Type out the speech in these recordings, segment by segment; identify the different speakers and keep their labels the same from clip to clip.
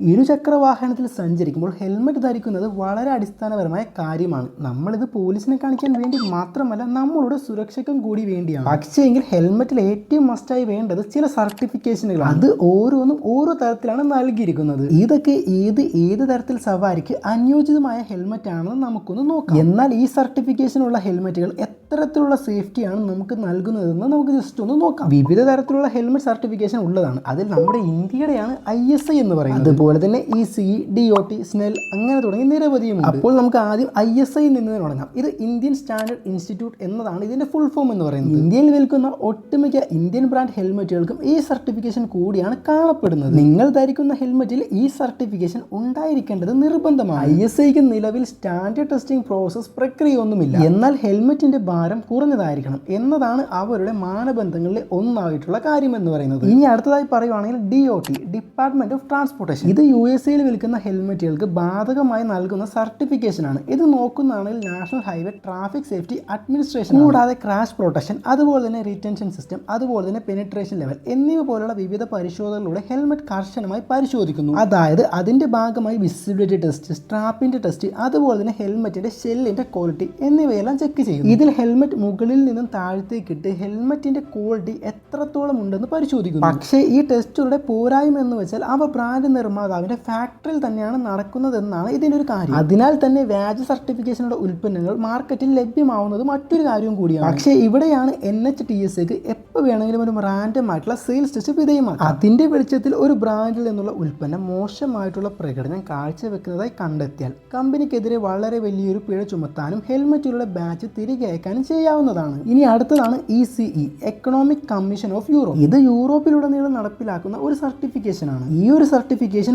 Speaker 1: ഇരുചക്ര വാഹനത്തിൽ സഞ്ചരിക്കുമ്പോൾ ഹെൽമെറ്റ് ധരിക്കുന്നത് വളരെ അടിസ്ഥാനപരമായ കാര്യമാണ്. നമ്മളിത് പോലീസിനെ കാണിക്കാൻ വേണ്ടി മാത്രമല്ല നമ്മളുടെ സുരക്ഷയ്ക്കും കൂടി വേണ്ടിയാണ്. പക്ഷേ എങ്കിൽ ഹെൽമെറ്റിൽ ഏറ്റവും മസ്റ്റായി വേണ്ടത് ചില സർട്ടിഫിക്കേഷനുകൾ അത് ഓരോന്നും ഓരോ തരത്തിലാണ് നൽകിയിരിക്കുന്നത്. ഇതൊക്കെ ഏത് ഏത് തരത്തിൽ സവാരിക്ക് അനുയോജിതമായ ഹെൽമെറ്റ് ആണെന്ന് നമുക്കൊന്ന് നോക്കാം. എന്നാൽ ഈ സർട്ടിഫിക്കേഷനുള്ള ഹെൽമെറ്റുകൾ എത്തരത്തിലുള്ള സേഫ്റ്റിയാണ് നമുക്ക് നൽകുന്നതെന്ന് നമുക്ക് ജസ്റ്റ് ഒന്ന് നോക്കാം. വിവിധ തരത്തിലുള്ള ഹെൽമെറ്റ് സർട്ടിഫിക്കേഷൻ ഉള്ളതാണ്. അതിൽ നമ്മുടെ ഇന്ത്യയുടെയാണ് ഐ എസ് ഐ എന്ന് പറയുന്നത്. അതുപോലെ തന്നെ E C D O T Snell അങ്ങനെ തുടങ്ങി നിരവധിയും അപ്പോൾ നമുക്ക് ആദ്യം ഐ എസ് ഐ നിന്ന് തുടങ്ങാം. ഇത് ഇന്ത്യൻ സ്റ്റാൻഡേർഡ് ഇൻസ്റ്റിറ്റ്യൂട്ട് എന്നതാണ് ഇതിന്റെ ഫുൾ ഫോം എന്ന് പറയുന്നത്. ഇന്ത്യയിൽ വിൽക്കുന്ന ഒട്ടുമിക്ക ഇന്ത്യൻ ബ്രാൻഡ് ഹെൽമെറ്റുകൾക്കും ഈ സർട്ടിഫിക്കേഷൻ കൂടിയാണ് കാണപ്പെടുന്നത്. നിങ്ങൾ ധരിക്കുന്ന ഹെൽമെറ്റിൽ ഈ സർട്ടിഫിക്കേഷൻ ഉണ്ടായിരിക്കേണ്ടത് നിർബന്ധമാണ്. ഐ എസ് ഐക്ക് നിലവിൽ സ്റ്റാൻഡേർഡ് ടെസ്റ്റിംഗ് പ്രോസസ് പ്രക്രിയയൊന്നുമില്ല. എന്നാൽ ഹെൽമെറ്റിന്റെ ഭാരം കുറഞ്ഞതായിരിക്കണം എന്നതാണ് അവരുടെ മാനബന്ധങ്ങളിലെ ഒന്നായിട്ടുള്ള കാര്യം എന്ന് പറയുന്നത്. ഇനി അടുത്തതായി പറയുവാണെങ്കിൽ D O T department of transportation ഇത് യു എസ് എയിൽ വിൽക്കുന്ന ഹെൽമെറ്റുകൾക്ക് ബാധകമായി നൽകുന്ന സർട്ടിഫിക്കേഷൻ ആണ്. ഇത് നോക്കുന്നതാണെങ്കിൽ national highway traffic safety administration കൂടാതെ ക്രാഷ് പ്രൊട്ടക്ഷൻ അതുപോലെ തന്നെ റിറ്റൻഷൻ സിസ്റ്റം അതുപോലെ തന്നെ പെനിട്രേഷൻ ലെവൽ എന്നിവ പോലുള്ള വിവിധ പരിശോധനകളിലൂടെ ഹെൽമെറ്റ് കർശനമായി പരിശോധിക്കുന്നു. അതായത് അതിന്റെ ഭാഗമായി വിസിബിലിറ്റി ടെസ്റ്റ് സ്ട്രാപ്പിന്റെ ടെസ്റ്റ് അതുപോലെ തന്നെ ഹെൽമെറ്റിന്റെ ഷെല്ലിന്റെ ക്വാളിറ്റി എന്നിവയെല്ലാം ചെക്ക് ചെയ്യും ഇതിൽ ഹെൽമെറ്റ് മുകളിൽ നിന്നും താഴ്ത്തേക്കിട്ട് ഹെൽമെറ്റിന്റെ ഹെൽമെറ്റിന്റെ ക്വാളിറ്റി എത്രത്തോളം ഉണ്ടെന്ന് പരിശോധിക്കുന്നു. പക്ഷേ ഈ ടെസ്റ്റുകളുടെ പോരായ്മ എന്ന് വെച്ചാൽ അവ ബ്രാൻഡ് നിർമ്മാതാവിന്റെ ഫാക്ടറിയിൽ തന്നെയാണ് നടക്കുന്നതെന്നാണ് ഇതിന്റെ ഒരു കാര്യം. അതിനാൽ തന്നെ വ്യാജ സർട്ടിഫിക്കേഷനുള്ള ഉൽപ്പന്നങ്ങൾ മാർക്കറ്റിൽ ലഭ്യമാവുന്നത് മറ്റൊരു കാര്യവും കൂടിയാണ്. പക്ഷേ ഇവിടെയാണ് എൻ എച്ച് ടി എസ് എക്ക് എപ്പോൾ വേണമെങ്കിലും ഒരു റാൻഡം ആയിട്ടുള്ള സെയിൽസ് ടെസ്റ്റ് വിധേയമാണ് അതിന്റെ വെളിച്ചത്തിൽ ഒരു ബ്രാൻഡിൽ നിന്നുള്ള ഉൽപ്പന്നം മോശമായിട്ടുള്ള പ്രകടനം കാഴ്ചവെക്കുന്നതായി കണ്ടെത്തിയാൽ കമ്പനിക്കെതിരെ വളരെ വലിയൊരു പിഴ ചുമത്താനും ഹെൽമെറ്റുകളുടെ ബാച്ച് തിരികെ അയക്കാനും ചെയ്യാവുന്നതാണ്. ഇനി അടുത്തതാണ് E C E economic commission of Europe ഇത് യൂറോപ്പിലുടനീളം നടപ്പിലാക്കുന്ന ഒരു സർട്ടിഫിക്കേഷൻ ആണ്. ഈ ഒരു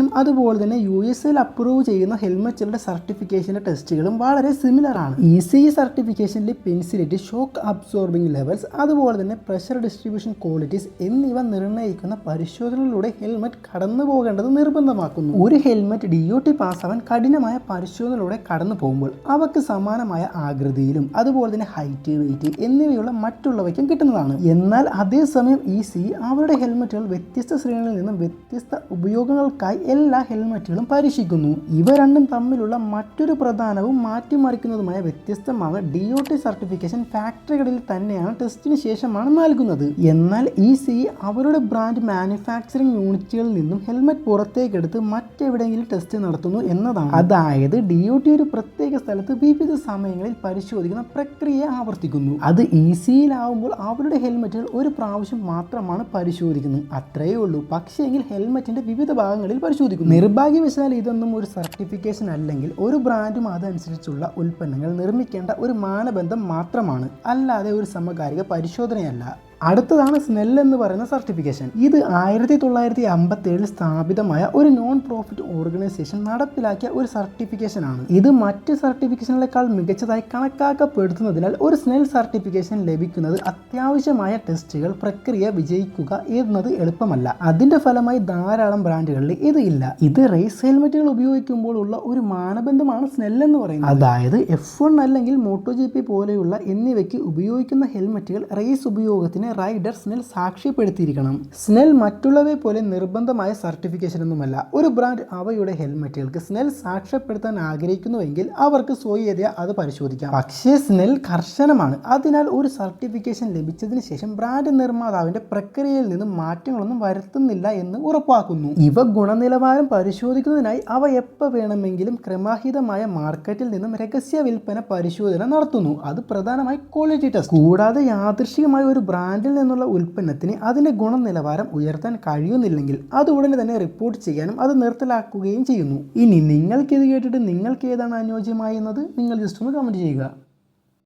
Speaker 1: സർട്ടിഫിക്കേഷനും അതുപോലെ തന്നെ യു എസ് എൽ അപ്രൂവ് ചെയ്യുന്ന ഹെൽമറ്റുകളുടെ സർട്ടിഫിക്കേഷന്റെ ടെസ്റ്റുകളും വളരെ സിമിലർ ആണ്. ഇ സി ഇ സർട്ടിഫിക്കേഷനിലെ പെൻസിലിറ്റി ഷോക്ക് അബ്സോർബിംഗ് ലെവൽസ് അതുപോലെ തന്നെ പ്രഷർ ഡിസ്ട്രിബ്യൂഷൻ ക്വാളിറ്റീസ് എന്നിവ നിർണയിക്കുന്ന പരിശോധനകളിലൂടെ ഹെൽമെറ്റ് കടന്നു പോകേണ്ടത് നിർബന്ധമാക്കുന്നു. ഒരു ഹെൽമെറ്റ് ഡി ഒ ടി പാസ്സാവാൻ കഠിനമായ പരിശോധനയിലൂടെ കടന്നു പോകുമ്പോൾ അവക്ക് സമാനമായ ആകൃതിയിലും അതുപോലെ തന്നെ ഹൈറ്റ് വെയിറ്റ് എന്നിവയുള്ള മറ്റുള്ളവയ്ക്കും കിട്ടുന്നതാണ്. എന്നാൽ അതേസമയം ഇ സി അവരുടെ ഹെൽമെറ്റുകൾ വ്യത്യസ്ത ശ്രേണികളിൽ നിന്നും വ്യത്യസ്ത ഉപയോഗങ്ങൾക്കായി എല്ലാ ഹെൽമെറ്റുകളും പരീക്ഷിക്കുന്നു. ഇവ രണ്ടും തമ്മിലുള്ള മറ്റൊരു പ്രധാനവും മാറ്റിമറിക്കുന്നതുമായ വ്യത്യസ്തമായ ഡി ഒ ടി സർട്ടിഫിക്കേഷൻ ഫാക്ടറികളിൽ തന്നെയാണ് ടെസ്റ്റിന് ശേഷമാണ് നൽകുന്നത്. എന്നാൽ ഇ സി അവരുടെ ബ്രാൻഡ് മാനുഫാക്ചറിംഗ് യൂണിറ്റുകളിൽ നിന്നും ഹെൽമെറ്റ് പുറത്തേക്കെടുത്ത് മറ്റെവിടെയെങ്കിലും ടെസ്റ്റ് നടത്തുന്നു എന്നതാണ്. അതായത് ഡി ഒ ടി ഒരു പ്രത്യേക സ്ഥലത്ത് വിവിധ സമയങ്ങളിൽ പരിശോധിക്കുന്ന പ്രക്രിയ ആവർത്തിക്കുന്നു. അത് ഇ സിയിലാവുമ്പോൾ അവരുടെ ഹെൽമെറ്റുകൾ ഒരു പ്രാവശ്യം മാത്രമാണ് പരിശോധിക്കുന്നത്. അത്രയേ ഉള്ളൂ. പക്ഷേ എങ്കിൽ ഹെൽമെറ്റിന്റെ വിവിധ ഭാഗങ്ങളിൽ പരിശോധിക്കുന്നു നിർഭാഗ്യവശാൽ ഇതൊന്നും ഒരു സർട്ടിഫിക്കേഷൻ അല്ലെങ്കിൽ ഒരു ബ്രാൻഡും അതനുസരിച്ചുള്ള ഉൽപ്പന്നങ്ങൾ നിർമ്മിക്കേണ്ട ഒരു മാനബന്ധം മാത്രമാണ്. അല്ലാതെ ഒരു സമകാലിക പരിശോധനയല്ല. അടുത്തതാണ് സ്നെൽ എന്ന് പറയുന്ന സർട്ടിഫിക്കേഷൻ. ഇത് ആയിരത്തി തൊള്ളായിരത്തി അമ്പത്തി ഏഴിൽ സ്ഥാപിതമായ ഒരു നോൺ പ്രോഫിറ്റ് ഓർഗനൈസേഷൻ നടപ്പിലാക്കിയ ഒരു സർട്ടിഫിക്കേഷൻ ആണ്. ഇത് മറ്റ് സർട്ടിഫിക്കേഷനുകളെക്കാൾ മികച്ചതായി കണക്കാക്കപ്പെടുത്തുന്നതിനാൽ ഒരു സ്നെൽ സർട്ടിഫിക്കേഷൻ ലഭിക്കുന്നത് അത്യാവശ്യമായ ടെസ്റ്റുകൾ പ്രക്രിയ വിജയിക്കുക എന്നത് എളുപ്പമല്ല. അതിന്റെ ഫലമായി ധാരാളം ബ്രാൻഡുകളിൽ ഇത് ഇല്ല. ഇത് റേസ് ഹെൽമെറ്റുകൾ ഉപയോഗിക്കുമ്പോൾ ഉള്ള ഒരു മാനബന്ധമാണ് സ്നെൽ എന്ന് പറയുന്നത്. അതായത് എഫ് വൺ അല്ലെങ്കിൽ മോട്ടോ ജി പി പോലെയുള്ള എന്നിവയ്ക്ക് ഉപയോഗിക്കുന്ന ഹെൽമെറ്റുകൾ റേസ് ഉപയോഗത്തിന് റൈഡർ സ്നെൽ സാക്ഷ്യപ്പെടുത്തിയിരിക്കണം. സ്നെൽ മറ്റുള്ളവയെ പോലെ നിർബന്ധമായ സർട്ടിഫിക്കേഷൻ ഒന്നുമല്ല. ഒരു ബ്രാൻഡ് അവയുടെ ഹെൽമെറ്റുകൾക്ക് സ്നെൽ സാക്ഷ്യപ്പെടുത്താൻ ആഗ്രഹിക്കുന്നുവെങ്കിൽ അവർക്ക് സ്വയേതയ അത് പരിശോധിക്കാം. പക്ഷേ സ്നെൽ കർശനമാണ്. അതിനാൽ ഒരു സർട്ടിഫിക്കേഷൻ ലഭിച്ചതിന് ശേഷം ബ്രാൻഡ് നിർമ്മാതാവിന്റെ പ്രക്രിയയിൽ നിന്ന് മാറ്റങ്ങളൊന്നും വരുത്തുന്നില്ല എന്ന് ഉറപ്പാക്കുന്നു. ഇവ ഗുണനിലവാരം പരിശോധിക്കുന്നതിനായി അവ എപ്പോൾ വേണമെങ്കിലും ക്രമാഹിതമായ മാർക്കറ്റിൽ നിന്നും രഹസ്യ വിൽപ്പന പരിശോധന നടത്തുന്നു. അത് പ്രധാനമായി ക്വാളിറ്റി ടെസ്റ്റ്. കൂടാതെ യാദൃശികമായ ഒരു ബ്രാൻഡിൽ നിന്നുള്ള ഉൽപ്പന്നത്തിന് അതിന്റെ ഗുണനിലവാരം ഉയർത്താൻ കഴിയുന്നില്ലെങ്കിൽ അത് ഉടനെ തന്നെ റിപ്പോർട്ട് ചെയ്യാനും അത് നിർത്തലാക്കുകയും ചെയ്യുന്നു. ഇനി നിങ്ങൾക്കിത് കേട്ടിട്ട് നിങ്ങൾക്ക് ഏതാണ് അനുയോജ്യമായെന്നത്? നിങ്ങൾ ജസ്റ്റ് ഒന്ന് കമന്റ് ചെയ്യുക.